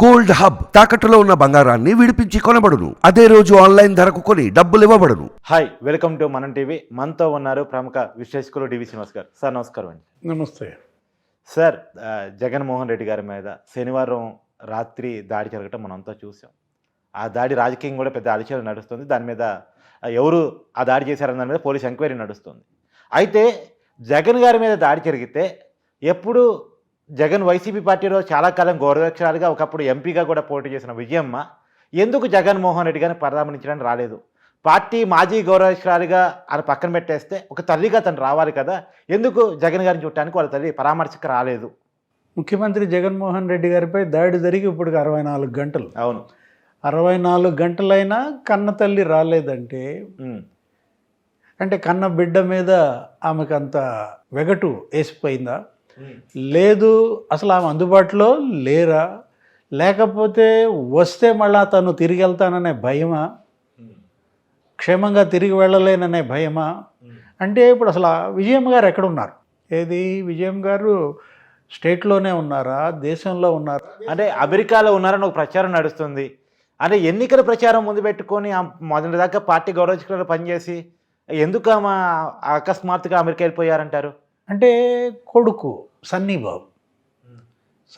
Gold hub తాకట్టులో ఉన్న బంగారాన్ని విడిపించి కొనబడును. అదే రోజు ఆన్లైన్ ధరకు కొని డబ్బులు ఇవ్వబడును. Hi welcome to Manam TV. మనతో ఉన్నారు ప్రముఖ విశ్లేషకులు డివి శ్రీనివాస్ గారు సార్ నమస్కారం అండి. నమస్తే. సార్ జగన్మోహన్ రెడ్డి గారి మీద శనివారం రాత్రి దాడి జరగటం మనంతా చూసాం. ఆ దాడి రాజకీయం కూడా పెద్ద అలచలు నడుస్తుంది. దాని మీద ఎవరు ఆ దాడి చేశారన్న దాని మీద పోలీస్ ఎంక్వైరీ నడుస్తుంది. అయితే జగన్ గారి మీద దాడి జరిగితే ఎప్పుడు జగన్ వైసీపీ పార్టీలో చాలా కాలం గౌరవక్షరాలుగా ఒకప్పుడు ఎంపీగా కూడా పోటీ చేసిన విజయమ్మ ఎందుకు జగన్మోహన్ రెడ్డి గారిని పరామర్శించడానికి రాలేదు? పార్టీ మాజీ గౌరవక్షరాలుగా ఆయన పక్కన పెట్టేస్తే ఒక తల్లిగా తను రావాలి కదా ఎందుకు జగన్ గారిని చూడటానికి వాళ్ళ తల్లి పరామర్శకు రాలేదు? ముఖ్యమంత్రి జగన్మోహన్ రెడ్డి గారిపై దాడి జరిగి ఇప్పుడు అరవై నాలుగు గంటలు. అవును. అరవై నాలుగు గంటలైనా కన్న తల్లి రాలేదంటే అంటే కన్న బిడ్డ మీద ఆమెకు అంత వెగటు వేసిపోయిందా? లేదు అసలు ఆమె అందుబాటులో లేరా? లేకపోతే వస్తే మళ్ళా తను తిరిగి వెళ్తాననే భయమా? క్షేమంగా తిరిగి వెళ్ళలేననే భయమా? అంటే ఇప్పుడు అసలు విజయం గారు ఎక్కడున్నారు? ఏది విజయం గారు? స్టేట్లోనే ఉన్నారా? దేశంలో ఉన్నారా? అంటే అమెరికాలో ఉన్నారని ఒక ప్రచారం నడుస్తుంది. అంటే ఎన్నికల ప్రచారం ముందు పెట్టుకొని ఆ మొదటి దాకా పార్టీ గౌరవక్షరాలు పనిచేసి ఎందుకు ఆమె అకస్మాత్తుగా అమెరికా వెళ్ళిపోయారంటారు? అంటే కొడుకు. సన్నీబాబు.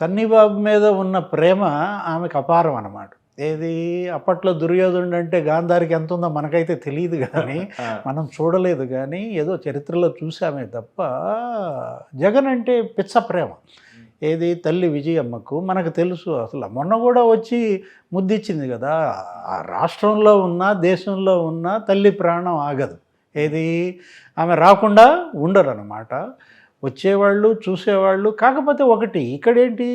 సన్నీబాబు మీద ఉన్న ప్రేమ ఆమెకు అపారం అన్నమాట. ఏది? అప్పట్లో దుర్యోధనుడు అంటే గాంధారికి ఎంత ఉందో మనకైతే తెలియదు కానీ మనం చూడలేదు కానీ ఏదో చరిత్రలో చూసామే తప్ప జగన్ అంటే పిచ్చ ప్రేమ. ఏది? తల్లి విజయమ్మకు మనకు తెలుసు అసలు. మొన్న కూడా వచ్చి ముద్దిచ్చింది కదా ఆ రాష్ట్రంలో ఉన్న దేశంలో ఉన్న తల్లి ప్రాణం ఆగదు. ఏది? ఆమె రాకుండా ఉండరు అనమాట వచ్చేవాళ్ళు చూసేవాళ్ళు కాకపోతే ఒకటి ఇక్కడేంటి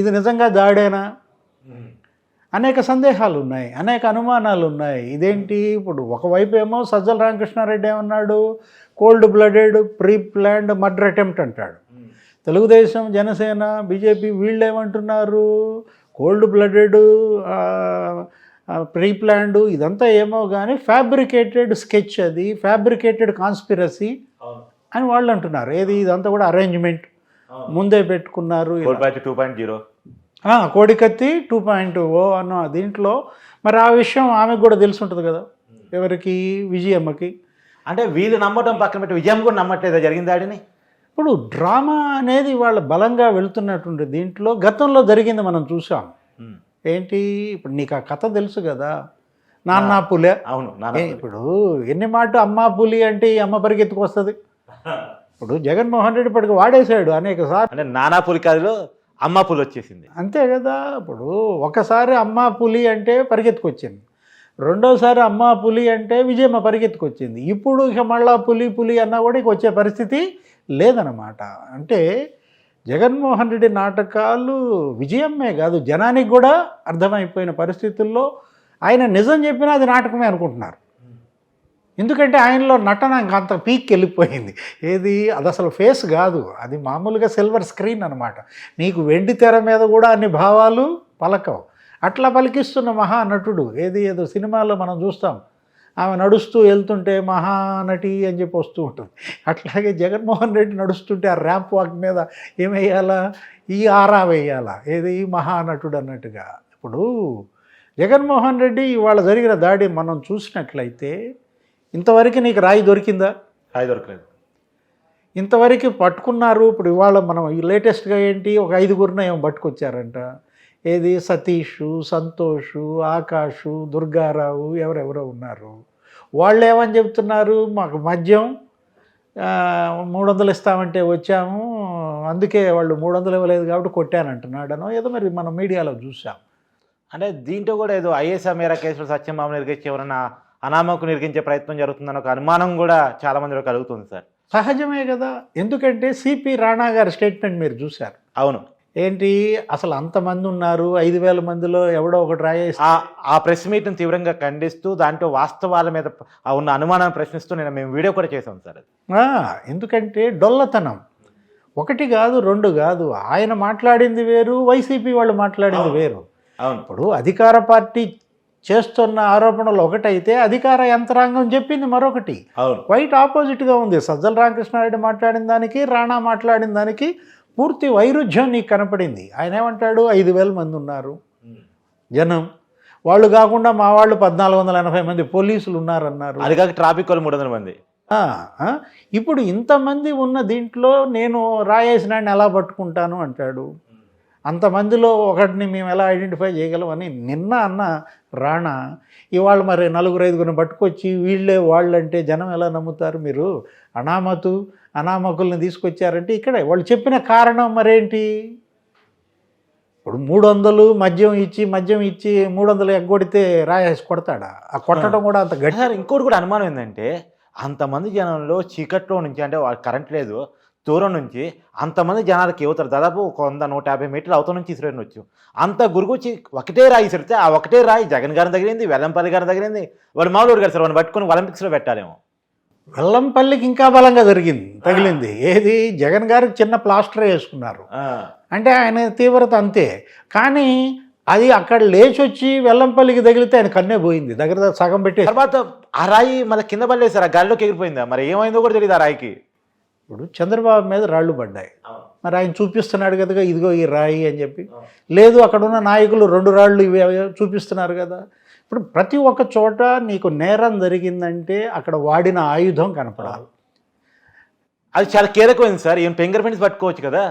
ఇది నిజంగా దాడేనా? అనేక సందేహాలు ఉన్నాయి అనేక అనుమానాలు ఉన్నాయి ఇదేంటి ఇప్పుడు ఒకవైపు ఏమో సజ్జల రామకృష్ణారెడ్డి ఏమన్నాడు cold blooded pre planned murder attempt అంటాడు. తెలుగుదేశం జనసేన బీజేపీ వీళ్ళు ఏమంటున్నారు కోల్డ్ బ్లడెడ్ ప్రీ ప్లాన్డ్ ఇదంతా ఏమో కానీ ఫ్యాబ్రికేటెడ్ స్కెచ్ అది ఫ్యాబ్రికేటెడ్ కాన్స్పిరసీ. అని వాళ్ళు అంటున్నారు. ఏది ఇదంతా కూడా అరేంజ్మెంట్ ముందే పెట్టుకున్నారు టూ పాయింట్ జీరో కోడికత్తి టూ పాయింట్ ఓ అన్న దీంట్లో మరి ఆ విషయం ఆమెకు కూడా తెలిసి ఉంటుంది కదా. ఎవరికి? విజయమ్మకి. అంటే వీళ్ళు నమ్మటం పక్కన పెట్టి విజయం కూడా నమ్మట్లేదా జరిగిన దాడిని ఇప్పుడు డ్రామా అనేది వాళ్ళ బలంగా వెళుతున్నటువంటి దీంట్లో గతంలో జరిగింది మనం చూసాం. ఏంటి? ఇప్పుడు నీకు ఆ కథ తెలుసు కదా. నాన్న పులే. అవును ఇప్పుడు ఎన్ని మాట అమ్మ పులి అంటే ఈ అమ్మ పరిగెత్తుకు వస్తుంది? ఇప్పుడు జగన్మోహన్ రెడ్డి ఇప్పటికి వాడేశాడు అనేక సార్లు. అంటే నానా పులికాదులో అమ్మ పులి వచ్చేసింది. అంతే కదా ఇప్పుడు ఒకసారి అమ్మ పులి అంటే పరిగెత్తుకొచ్చింది. రెండోసారి అమ్మ పులి అంటే విజయమ్మ పరిగెత్తుకొచ్చింది. ఇప్పుడు ఇక మళ్ళా పులి పులి అన్నా కూడా ఇక వచ్చే పరిస్థితి లేదనమాట అంటే జగన్మోహన్ రెడ్డి నాటకాలు విజయమ్మే కాదు జనానికి కూడా అర్థమైపోయిన పరిస్థితుల్లో ఆయన నిజం చెప్పినా అది నాటకమే అనుకుంటున్నారు. ఎందుకంటే ఆయనలో నటన ఇంకా అంత పీక్ వెళ్ళిపోయింది ఏది? అది అసలు ఫేస్ కాదు. అది మామూలుగా సిల్వర్ స్క్రీన్ అనమాట నీకు వెండి తెర మీద కూడా అన్ని భావాలు పలకవు. అట్లా పలికిస్తున్న మహానటుడు ఏది? ఏదో సినిమాలో మనం చూస్తాం. ఆమె నడుస్తూ వెళ్తుంటే మహానటి అని చెప్పి వస్తూ ఉంటుంది. అట్లాగే జగన్మోహన్ రెడ్డి నడుస్తుంటే ఆ ర్యాంప్ వాక్ మీద ఏమేయాలా? ఈ ఆరా వేయాలా? ఏది? మహానటుడు అన్నట్టుగా. ఇప్పుడు జగన్మోహన్ రెడ్డి ఇవాళ జరిగిన దాడి మనం చూసినట్లయితే ఇంతవరకు నీకు రాయి దొరికిందా? అది దొరకలేదు. ఇంతవరకు పట్టుకున్నారు. ఇప్పుడు ఇవాళ మనం ఈ లేటెస్ట్గా ఏంటి? ఒక ఐదుగురిని ఏమో పట్టుకొచ్చారంట. ఏది? సతీష్ సంతోష్ ఆకాష్ దుర్గారావు ఎవరెవరో ఉన్నారు. వాళ్ళు ఏమని చెప్తున్నారు మాకు మద్యం మూడు వందలు ఇస్తామంటే వచ్చాము. అందుకే వాళ్ళు మూడు వందలు ఇవ్వలేదు కాబట్టి కొట్టానంటున్నాడనో ఏదో మరి మనం మీడియాలో చూసాం అంటే దీంట్లో కూడా ఏదో ఐఏఎస్ మేరా కేసులో సత్యమామ నిర్గించి ఎవరైనా అనామకు నిర్గించే ప్రయత్నం జరుగుతుందని ఒక అనుమానం కూడా చాలా మందిలో కలుగుతుంది సార్. సహజమే కదా. ఎందుకంటే సిపి రాణా గారి స్టేట్మెంట్ మీరు చూశారు. అవును. ఏంటి? అసలు అంతమంది ఉన్నారు ఐదు వేల మందిలో ఎవడో ఒకటి రాయేసి ఆ ప్రెస్ మీట్ని తీవ్రంగా ఖండిస్తూ దాంట్లో వాస్తవాల మీద ఉన్న అనుమానాన్ని ప్రశ్నిస్తూ నేను మేము వీడియో కూడా చేసాం సార్ ఎందుకంటే డొల్లతనం. ఒకటి కాదు రెండు కాదు. ఆయన మాట్లాడింది వేరు వైసీపీ వాళ్ళు మాట్లాడింది వేరు. అవును. ఇప్పుడు అధికార పార్టీ చేస్తున్న ఆరోపణలు ఒకటైతే అధికార యంత్రాంగం చెప్పింది మరొకటి. క్వైట్ ఆపోజిట్గా ఉంది. సజ్జల రామకృష్ణారెడ్డి మాట్లాడిన దానికి రాణా మాట్లాడిన దానికి పూర్తి వైరుధ్యం నీకు కనపడింది. ఆయన ఏమంటాడు? ఐదు వేల మంది ఉన్నారు. జనం. వాళ్ళు కాకుండా మా వాళ్ళు పద్నాలుగు వందల ఎనభై మంది పోలీసులు ఉన్నారన్నారు. అది కాక ట్రాఫిక్ వాళ్ళు మూడు వందల మంది. ఇప్పుడు ఇంతమంది ఉన్న దీంట్లో నేను రాయేసినాడిని ఎలా పట్టుకుంటాను అంటాడు? అంతమందిలో ఒకటిని మేము ఎలా ఐడెంటిఫై చేయగలమని నిన్న అన్న రాణా ఇవాళ మరి నలుగురు ఐదుగురిని పట్టుకొచ్చి వీళ్ళే వాళ్ళంటే జనం ఎలా నమ్ముతారు మీరు? అనామతు అనామకుల్ని తీసుకొచ్చారంటే ఇక్కడే. వాళ్ళు చెప్పిన కారణం మరేంటి? ఇప్పుడు మూడు వందలు మద్యం ఇచ్చి మద్యం ఇచ్చి మూడు వందలు ఎగ్గొడితే రాయేసి కొడతాడా? ఆ కొట్టడం కూడా అంత గట్టి. సార్ ఇంకోటి కూడా అనుమానం ఏంటంటే అంతమంది జనంలో చీకట్లో నుంచి అంటే వాళ్ళు కరెంట్ లేదు దూరం నుంచి అంతమంది జనాలకి యువతరు దాదాపు ఒక వంద నూట యాభై మీటర్లు అవతల నుంచి ఇసిరేనొచ్చు అంత గురుగుచ్చి ఒకటే రాయి ఇసిరితే ఆ ఒకటే రాయి జగన్ గారి తగిలింది వెల్లంపల్లి గారి తగిలింది వాడు మామూలు గారు సార్ వాడిని పట్టుకొని ఒలింపిక్స్లో పెట్టాలేమో. వెల్లంపల్లికి ఇంకా బలంగా జరిగింది తగిలింది. ఏది? జగన్ గారికి చిన్న ప్లాస్టర్ వేసుకున్నారు. అంటే ఆయన తీవ్రత అంతే. కానీ అది అక్కడ లేచి వచ్చి వెల్లంపల్లికి తగిలితే ఆయన కన్నే పోయింది. దగ్గర సగం పెట్టి తర్వాత ఆ రాయి మళ్ళీ కింద పడలేదు ఆ గాలిలోకి ఎగిరిపోయిందా? మరి ఏమైందో కూడా తెలియదు ఆ రాయికి? ఇప్పుడు చంద్రబాబు మీద రాళ్ళు పడ్డాయి. మరి ఆయన చూపిస్తున్నాడు కదా ఇదిగో ఈ రాయి అని చెప్పి. లేదు అక్కడ ఉన్న నాయకులు రెండు రాళ్ళు ఇవి చూపిస్తున్నారు కదా. ఇప్పుడు ప్రతి ఒక్క చోట నీకు నేరం జరిగిందంటే అక్కడ వాడిన ఆయుధం కనపడాలి. అది చాలా కీలకమైంది సార్. ఈయన ఫింగర్ ప్రింట్స్ పట్టుకోవచ్చు కదా.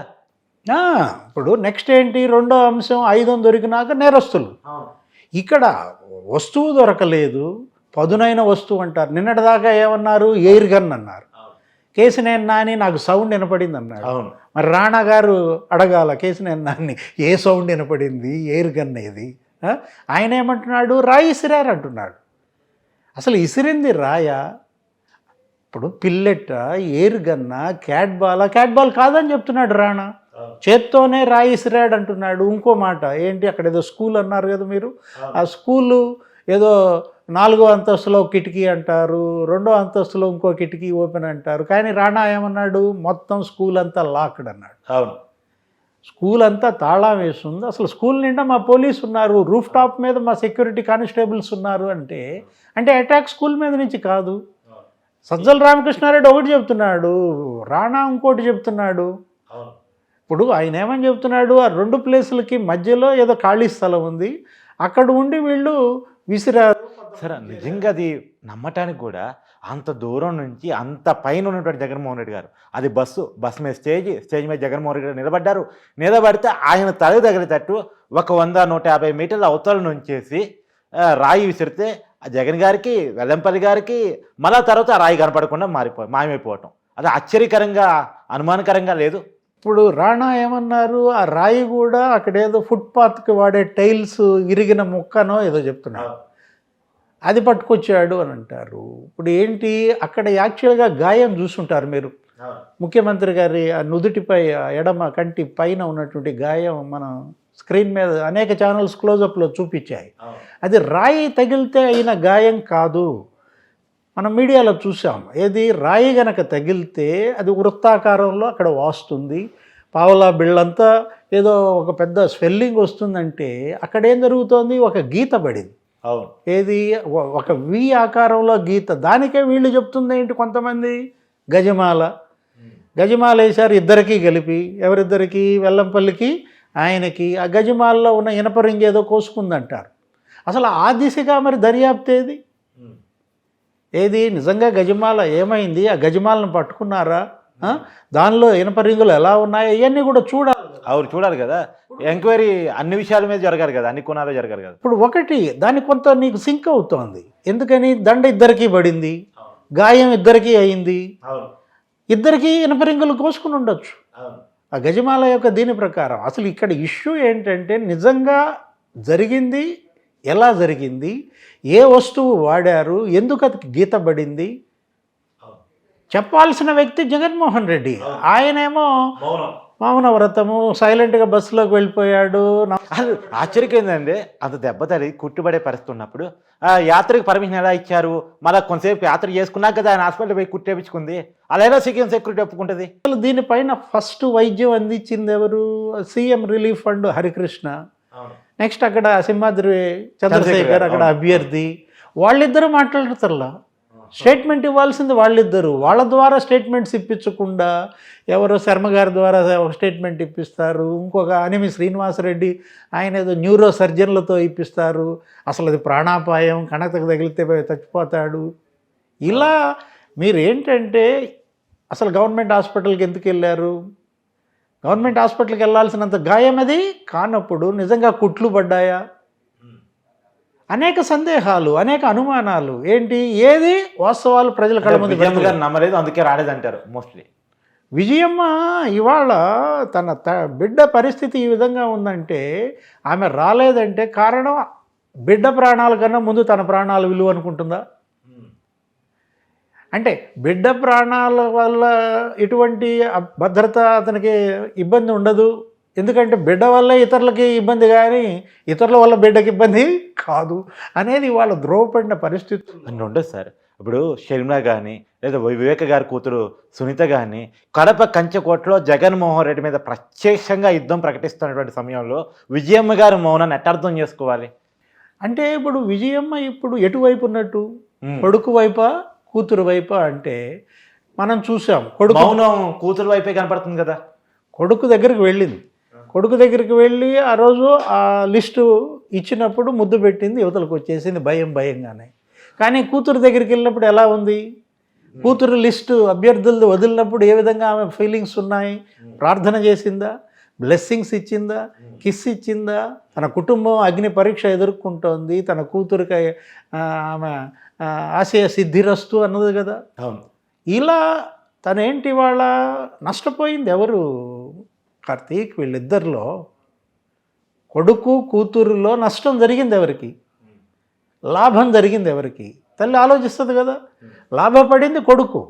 ఇప్పుడు నెక్స్ట్ ఏంటి? రెండో అంశం ఆయుధం దొరికినాక నేరస్తులు. ఇక్కడ వస్తువు దొరకలేదు. పదునైన వస్తువు అంటారు. నిన్నటిదాకా ఏమన్నారు? ఎయిర్ గన్ అన్నారు. కేసినేని నాని నాకు సౌండ్ వినపడింది అన్నాడు అవును. మరి రాణా గారు అడగాల కేసినేని నాని ఏ సౌండ్ వినపడింది ఎయిర్ గన్ ఏది? ఆయన ఏమంటున్నాడు రాయి ఇసిరారు అంటున్నాడు. అసలు ఇసిరింది రాయా? ఇప్పుడు పిల్లెట్ట ఎయిర్ గన్న క్యాట్ బాల్ క్యాట్ బాల్ కాదని చెప్తున్నాడు రాణా. చేత్తోనే రాయి ఇసిరాడు అంటున్నాడు. ఇంకో మాట ఏంటి అక్కడ ఏదో స్కూల్ అన్నారు కదా మీరు? ఆ స్కూలు ఏదో నాలుగో అంతస్తులో కిటికీ అంటారు రెండో అంతస్తులో ఇంకో కిటికీ ఓపెన్ అంటారు. కానీ రాణా ఏమన్నాడు? మొత్తం స్కూల్ అంతా లాక్డ్ అన్నాడు. అవును. స్కూల్ అంతా తాళం వేస్తుంది అసలు స్కూల్ నిండా మా పోలీసు ఉన్నారు రూఫ్ టాప్ మీద మా సెక్యూరిటీ కానిస్టేబుల్స్ ఉన్నారు అంటే అంటే అటాక్ స్కూల్ మీద నుంచి కాదు. సజ్జల రామకృష్ణారెడ్డి ఒకటి చెప్తున్నాడు రాణా ఇంకోటి చెప్తున్నాడు. ఇప్పుడు ఆయన ఏమని చెప్తున్నాడు? ఆ రెండు ప్లేసులకి మధ్యలో ఏదో ఖాళీ స్థలం ఉంది. అక్కడ ఉండి వీళ్ళు విసిరారు. సరే నిజంగా అది నమ్మటానికి కూడా అంత దూరం నుంచి అంత పైన ఉన్నటువంటి జగన్మోహన్ రెడ్డి గారు అది బస్సు బస్సు మీద స్టేజ్ స్టేజ్ మీద జగన్మోహన్ రెడ్డి గారు నిలబడ్డారు. నిలబడితే ఆయన తల తగిలేటట్టు ఒక వంద నూట యాభై మీటర్ల అవతల నుంచేసి రాయి విసిరితే ఆ జగన్ గారికి వెల్లంపల్లి గారికి మళ్ళా తర్వాత ఆ రాయి కనపడకుండా మారిపో మాయమైపోవటం. అది ఆశ్చర్యకరంగా అనుమానకరంగా లేదు. ఇప్పుడు రాణా ఏమన్నారు? ఆ రాయి కూడా అక్కడ ఏదో ఫుట్పాత్కి వాడే టైల్స్ ఇరిగిన ముక్కనో ఏదో చెప్తున్నాడు అది పట్టుకొచ్చాడు అని అంటారు. ఇప్పుడు ఏంటి? అక్కడ యాక్చువల్గా గాయం చూసుంటారు మీరు. ముఖ్యమంత్రి గారి ఆ నుదుటిపై ఎడమ కంటి పైన ఉన్నటువంటి గాయం మనం స్క్రీన్ మీద అనేక ఛానల్స్ క్లోజప్లో చూపించాయి. అది రాయి తగిలితే అయిన గాయం కాదు. మనం మీడియాలో చూసాం. ఏది? రాయి గనక తగిలితే అది వృత్తాకారంలో అక్కడ వాస్తుంది. పావలా బిళ్ళంతా ఏదో ఒక పెద్ద స్వెల్లింగ్ వస్తుందంటే అక్కడ ఏం జరుగుతోంది? ఒక గీత పడింది. అవును. ఏది? ఒక వి ఆకారంలో గీత. దానికే వీళ్ళు చెప్తుంది ఏంటి కొంతమంది? గజమాల. గజమాల వేశారు ఇద్దరికి కలిపి. ఎవరిద్దరికి? వెల్లంపల్లికి ఆయనకి. ఆ గజమాలలో ఉన్న ఇనప రింగ్ ఏదో కోసుకుందంటారు. అసలు ఆ దిశగా మరి దర్యాప్తు ఏది? ఏది? నిజంగా గజమాల ఏమైంది? ఆ గజమాలను పట్టుకున్నారా? దానిలో ఇనప రింగులు ఎలా ఉన్నాయి? ఇవన్నీ కూడా చూడాలి. అవును చూడాలి కదా. ఎంక్వైరీ అన్ని విషయాల మీద జరగాలి కదా అన్ని కోణాలు జరగాలి కదా. ఇప్పుడు ఒకటి దాని కొంత నీకు సింక్ అవుతోంది. ఎందుకని? దండ ఇద్దరికి పడింది. గాయం ఇద్దరికి అయింది. అవును. ఇద్దరికి ఇనప రింగులు కోసుకుని ఉండొచ్చు. అవును. ఆ గజమాల యొక్క దీని ప్రకారం అసలు ఇక్కడ ఇష్యూ ఏంటంటే నిజంగా జరిగింది ఎలా జరిగింది ఏ వస్తువు వాడారు ఎందుకు అది గీత పడింది? చెప్పాల్సిన వ్యక్తి జగన్మోహన్ రెడ్డి. ఆయనేమో మౌనం మౌన వ్రతము సైలెంట్గా బస్సులోకి వెళ్ళిపోయాడు. నా- అసలు ఆశ్చర్యం ఏంటంటే అంత దెబ్బ కుట్టుబడే పరిస్థితి ఉన్నప్పుడు ఆ యాత్రకు పర్మిషన్ ఎలా ఇచ్చారు? మళ్ళీ కొంతసేపు యాత్ర చేసుకున్నాక కదా ఆయన హాస్పిటల్ పోయి కుట్టేపించుకుంది. అలా సీఎం సెక్యూరిటీ ఒప్పుకుంటుంది. అసలు దీనిపైన ఫస్ట్ వైద్యం అందించింది ఎవరు? CM relief fund Harikrishna. Next అక్కడ సింహాద్రి చంద్రశేఖర్ అక్కడ. అభ్యర్థి. వాళ్ళిద్దరూ మాట్లాడతారులా? స్టేట్మెంట్ ఇవ్వాల్సింది వాళ్ళిద్దరు. వాళ్ళ ద్వారా స్టేట్మెంట్స్ ఇప్పించకుండా ఎవరో శర్మ గారి ద్వారా ఒక స్టేట్మెంట్ ఇప్పిస్తారు. ఇంకొక అనిమి శ్రీనివాసరెడ్డి ఆయన ఏదో న్యూరో సర్జన్లతో ఇప్పిస్తారు. అసలు అది ప్రాణాపాయం కణతకు తగిలితే చచ్చిపోతాడు. ఇలా మీరు ఏంటంటే అసలు గవర్నమెంట్ హాస్పిటల్కి ఎందుకు వెళ్ళారు? గవర్నమెంట్ హాస్పిటల్కి వెళ్ళాల్సినంత గాయం అది? కానప్పుడు నిజంగా కుట్లు పడ్డాయా? అనేక సందేహాలు అనేక అనుమానాలు. ఏంటి? ఏది? వాస్తవాలు ప్రజల కళ్ళ ముందు విజయమ్మ. గారు నమ్మలేదు అందుకే రాలేదంటారు మోస్ట్లీ విజయమ్మ ఇవాళ తన త బిడ్డ పరిస్థితి ఈ విధంగా ఉందంటే ఆమె రాలేదంటే కారణం బిడ్డ ప్రాణాల కన్నా ముందు తన ప్రాణాలు విలువ అనుకుంటుందా? అంటే బిడ్డ ప్రాణాల వల్ల ఎటువంటి భద్రత అతనికి ఇబ్బంది ఉండదు? ఎందుకంటే బిడ్డ వల్ల ఇతరులకి ఇబ్బంది కానీ ఇతరుల వల్ల బిడ్డకి ఇబ్బంది కాదు అనేది వాళ్ళ ధ్రువపడిన పరిస్థితి. అని ఉండదు సార్. ఇప్పుడు షర్మిల కానీ లేదా వివేక గారి కూతురు సునీత కానీ కడప కంచెకోటలో జగన్మోహన్ రెడ్డి మీద ప్రత్యక్షంగా యుద్ధం ప్రకటిస్తున్నటువంటి సమయంలో విజయమ్మ గారి మౌనాన్ని ఎట్ట అర్థం చేసుకోవాలి? అంటే ఇప్పుడు విజయమ్మ ఇప్పుడు ఎటువైపు ఉన్నట్టు. కొడుకు వైపా కూతురు వైపా అంటే మనం చూసాం కొడుకు మౌనం కూతురు వైపే కనపడుతుంది కదా. కొడుకు దగ్గరికి వెళ్ళింది. కొడుకు దగ్గరికి వెళ్ళి ఆ రోజు ఆ లిస్టు ఇచ్చినప్పుడు ముద్దు పెట్టింది యువతలకు వచ్చేసింది భయం భయంగానే. కానీ కూతురు దగ్గరికి వెళ్ళినప్పుడు ఎలా ఉంది? కూతురు లిస్టు అభ్యర్థులు వదిలినప్పుడు ఏ విధంగా ఆమె ఫీలింగ్స్ ఉన్నాయి? ప్రార్థన చేసిందా? బ్లెస్సింగ్స్ ఇచ్చిందా? కిస్ ఇచ్చిందా? తన కుటుంబం అగ్ని పరీక్ష ఎదుర్కొంటోంది తన కూతురికి ఆమె ఆశయ సిద్ధిరస్తు అన్నది కదా? అవును. ఇలా తనేంటి వాళ్ళ నష్టపోయింది ఎవరు? కార్తీక్ వీళ్ళిద్దరిలో కొడుకు కూతురులో నష్టం జరిగింది ఎవరికి? లాభం జరిగింది ఎవరికి? తల్లి ఆలోచిస్తుంది కదా. లాభపడింది కొడుకు.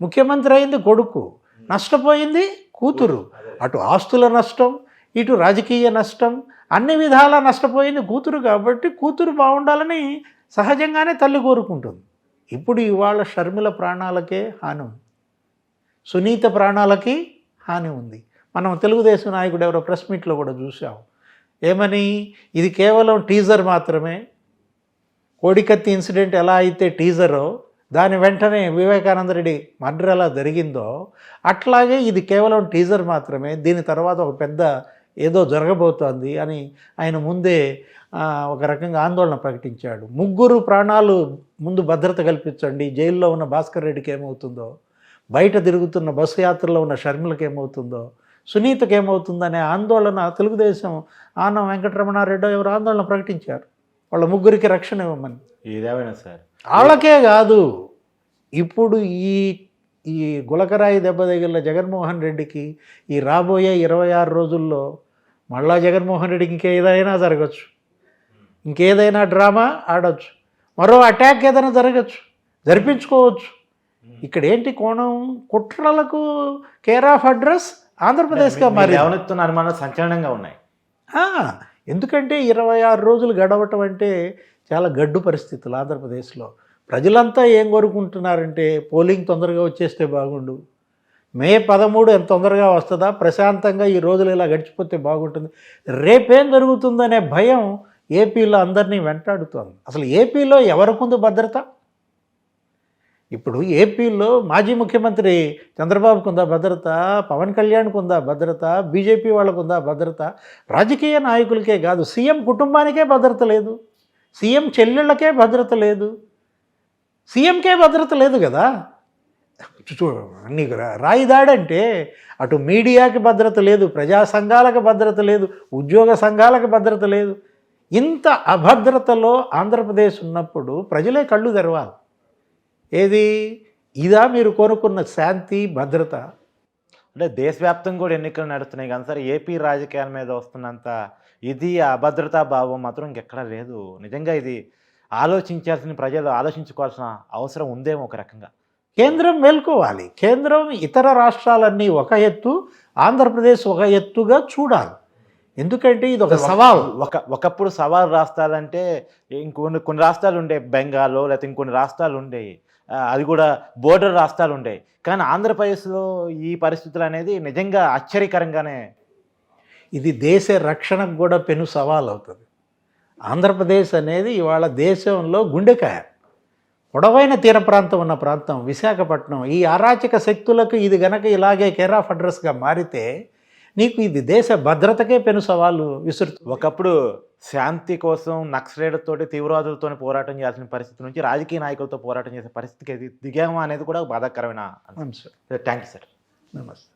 ముఖ్యమంత్రి అయింది కొడుకు. నష్టపోయింది కూతురు. అటు ఆస్తుల నష్టం ఇటు రాజకీయ నష్టం అన్ని విధాలా నష్టపోయింది కూతురు కాబట్టి కూతురు బాగుండాలని సహజంగానే తల్లి కోరుకుంటుంది. ఇప్పుడు ఇవాళ షర్మిల ప్రాణాలకే హాని ఉంది. సునీత ప్రాణాలకి హాని ఉంది. మనం తెలుగుదేశం నాయకుడు ఎవరో ప్రెస్ మీట్లో కూడా చూసాం ఏమని? ఇది కేవలం టీజర్ మాత్రమే. కోడికత్తి ఇన్సిడెంట్ ఎలా అయితే టీజరో దాని వెంటనే వివేకానంద రెడ్డి మర్డర్ ఎలా జరిగిందో అట్లాగే ఇది కేవలం టీజర్ మాత్రమే. దీని తర్వాత ఒక పెద్ద ఏదో జరగబోతోంది అని ఆయన ముందే ఒక రకంగా ఆందోళన ప్రకటించాడు. ముగ్గురు ప్రాణాలు ముందు భద్రత కల్పించండి. జైల్లో ఉన్న భాస్కర్ రెడ్డికి ఏమవుతుందో బయట తిరుగుతున్న బస్సు యాత్రలో ఉన్న షర్మిలకి ఏమవుతుందో సునీతకి ఏమవుతుందనే ఆందోళన తెలుగుదేశం ఆనం వెంకటరమణారెడ్డి ఎవరు ఆందోళన ప్రకటించారు? వాళ్ళ ముగ్గురికి రక్షణ ఇవ్వమని. ఏదేమైనా సార్. వాళ్ళకే కాదు. ఇప్పుడు ఈ ఈ గులకరాయి దెబ్బ తగిలిన జగన్మోహన్ రెడ్డికి ఈ రాబోయే ఇరవై ఆరు రోజుల్లో మళ్ళా జగన్మోహన్ రెడ్డికి ఇంకేదైనా జరగచ్చు. ఇంకేదైనా డ్రామా ఆడొచ్చు. మరో అటాక్ ఏదైనా జరగచ్చు. జరిపించుకోవచ్చు. ఇక్కడ ఏంటి కోణం? కుట్రలకు కేర్ ఆఫ్ అడ్రస్? ఆంధ్రప్రదేశ్గా మారింది లేవనెత్తున్న అనుమానాలు సంచలనంగా ఉన్నాయి? ఎందుకంటే ఇరవై ఆరు రోజులు గడవటం అంటే చాలా గడ్డు పరిస్థితులు ఆంధ్రప్రదేశ్లో. ప్రజలంతా ఏం కోరుకుంటున్నారంటే పోలింగ్ తొందరగా వచ్చేస్తే బాగుండు. మే పదమూడు ఎంత తొందరగా వస్తుందా? ప్రశాంతంగా ఈ రోజులు ఇలా గడిచిపోతే బాగుంటుంది. రేపేం జరుగుతుందనే భయం ఏపీలో అందరినీ వెంటాడుతోంది. అసలు ఏపీలో ఎవరికుంది భద్రత? ఇప్పుడు ఏపీలో మాజీ ముఖ్యమంత్రి చంద్రబాబుకు ఉందా భద్రత పవన్ కళ్యాణ్కు ఉందా భద్రత బీజేపీ వాళ్ళకు ఉందా భద్రత? రాజకీయ నాయకులకే కాదు సీఎం కుటుంబానికే భద్రత లేదు. సీఎం చెల్లెళ్ళకే భద్రత లేదు. సీఎంకే భద్రత లేదు కదా? నీకు రా- రాయి దాడంటే అటు మీడియాకి భద్రత లేదు ప్రజా సంఘాలకు భద్రత లేదు ఉద్యోగ సంఘాలకు భద్రత లేదు. ఇంత అభద్రతలో ఆంధ్రప్రదేశ్ ఉన్నప్పుడు ప్రజలే కళ్ళు తెరవాలి. ఏది? ఇదా మీరు కోరుకున్న శాంతి భద్రత? అంటే దేశవ్యాప్తంగా కూడా ఎన్నికలు నడుస్తున్నాయి కానీ సార్. ఏపీ రాజకీయాల మీద వస్తున్నంత ఇది అభద్రతా భావం మాత్రం ఇంకెక్కడా లేదు. నిజంగా ఇది ఆలోచించాల్సిన ప్రజలు ఆలోచించుకోవాల్సిన అవసరం ఉందేమో ఒక రకంగా. కేంద్రం మేల్కోవాలి. కేంద్రం ఇతర రాష్ట్రాలన్నీ ఒక ఎత్తు ఆంధ్రప్రదేశ్ ఒక ఎత్తుగా చూడాలి. ఎందుకంటే ఇది ఒక సవాల్. ఒక ఒకప్పుడు సవాల్ రాష్ట్రాలంటే ఇంకొన్ని కొన్ని రాష్ట్రాలు ఉండే బెంగాల్ లేకపోతే ఇంకొన్ని రాష్ట్రాలు ఉండేవి అది కూడా బోర్డర్ రాష్ట్రాలు ఉండేవి కానీ ఆంధ్రప్రదేశ్లో ఈ పరిస్థితులు అనేది నిజంగా ఆశ్చర్యకరంగానే ఇది దేశ రక్షణకు కూడా పెను సవాల్ అవుతుంది ఆంధ్రప్రదేశ్ అనేది ఇవాళ దేశంలో గుండెకాయ. పొడవైన తీర ప్రాంతం ఉన్న ప్రాంతం విశాఖపట్నం. ఈ అరాచక శక్తులకు ఇది గనక ఇలాగే కేర్ ఆఫ్ అడ్రస్గా మారితే నీకు ఇది దేశ భద్రతకే పెను సవాలు విసురుతుంది ఒకప్పుడు శాంతి కోసం నక్సలైట్లతోటి తీవ్రవాదులతో పోరాటం చేయాల్సిన పరిస్థితి నుంచి రాజకీయ నాయకులతో పోరాటం చేసే పరిస్థితికి ఇది దిగామా అనేది కూడా ఒక బాధాకరమైన అంశం థ్యాంక్ యూ సార్ నమస్తే